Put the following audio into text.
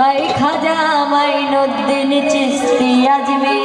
I Khwaja Moinuddin Chishti Ajmeri